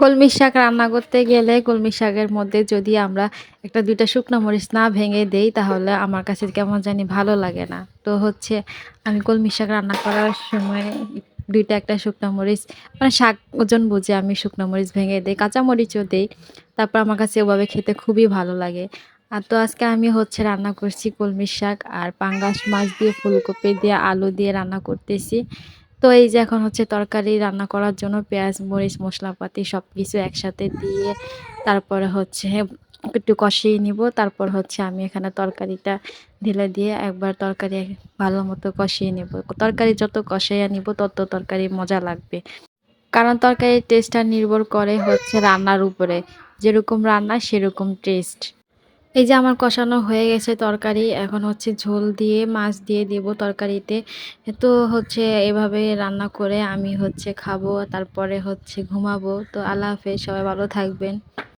কলমি শাক রান্না করতে গেলে কলমি শাকের মধ্যে যদি আমরা একটা দুইটা শুকনো মরিচ না ভেঙে দেই, তাহলে আমার কাছে কেমন জানি ভালো লাগে না। তো হচ্ছে আমি কলমি শাক রান্না করার সময় দুইটা একটা শুকনো মরিচ মানে শাক ওজন বুঝে আমি শুকনো মরিচ ভেঙে দিই, কাঁচা মরিচও দিই, তারপর আমার কাছে ওভাবে খেতে খুবই ভালো লাগে। আর তো আজকে আমি হচ্ছে রান্না করছি কলমি শাক আর পাঙ্গাস মাছ দিয়ে, ফুলকপি দিয়ে, আলু দিয়ে রান্না করতেছি। তো এই যে এখন হচ্ছে তরকারি রান্না করার জন্য পেঁয়াজ, মরিচ, মশলাপাতি সব কিছু একসাথে দিয়ে তারপরে হচ্ছে একটু কষিয়ে নিব। তারপর হচ্ছে আমি এখানে তরকারিটা ঢেলে দিয়ে একবার তরকারি ভালো মতো কষিয়ে নেব। তরকারি যত কষাইয়া নিব তত তরকারি মজা লাগবে। কারণ তরকারির টেস্টটা নির্ভর করে হচ্ছে রান্নার উপরে। যেরকম রান্না সেরকম টেস্ট এই যে আমার কষানো হয়ে গেছে তরকারি, এখন হচ্ছে ঝোল দিয়ে মাছ দিয়ে দেব তরকারিতে। তো হচ্ছে এভাবে রান্না করে আমি হচ্ছে খাব, তারপরে হচ্ছে ঘুমাবো। তো আল্লাহ হাফেজ, সবাই ভালো থাকবেন।